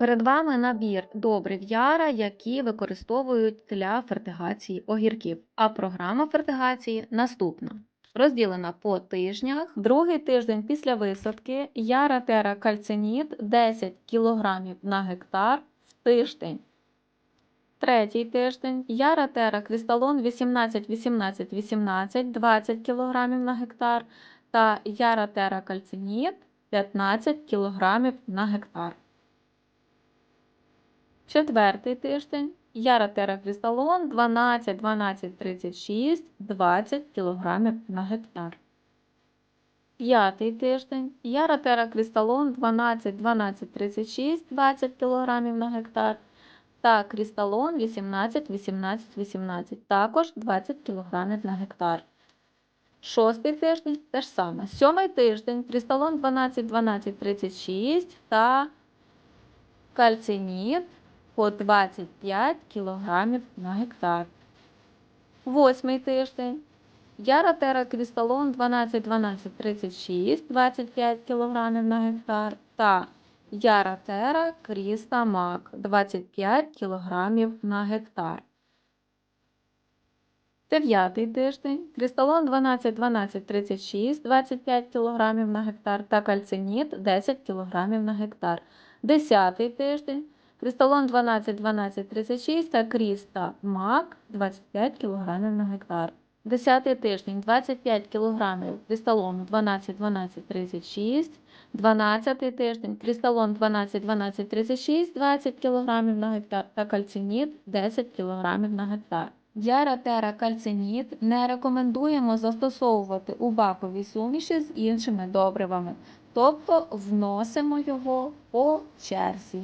Перед вами набір добрив яра, які використовують для фертигації огірків. А програма фертигації наступна. Розділена по тижнях. Другий тиждень після висадки яра тера кальциніт 10 кг на гектар в тиждень. Третій тиждень яра тера крісталон 18 18 18 20 кг на гектар та яра тера кальциніт 15 кг на гектар. Четвертий тиждень яра терафрісталон 12 12 36 20 кг на гектар. П'ятий тиждень яра теракрісталон 12 12 36 20 кг на гектар та крісталон 18 18 18 також 20 кг на гектар. Шостий тиждень те ж саме. Сьомий тиждень крісталон 12 12 36 та кальциніт по 25 кг на гектар. Восьмий тиждень. Яра тера крісталон 12 12 36 25 кг на гектар та Яра тера кріста мак 25 кг на гектар. Дев'ятий тиждень. Крісталон 12 12 36 25 кг на гектар та кальциніт 10 кг на гектар. Десятий тиждень. Кристалон 12 12 36 та кріста мак 25 кг на гектар. Десятий тиждень 25 кг кристалону 12 12 36. 12 тиждень кристалон 12 12 36 20 кг на гектар та кальциніт 10 кг на гектар. Яра тера кальциніт не рекомендуємо застосовувати у баковій суміші з іншими добривами, тобто вносимо його по черзі.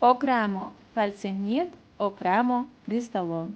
Окремо кальциніт, окремо крісталон.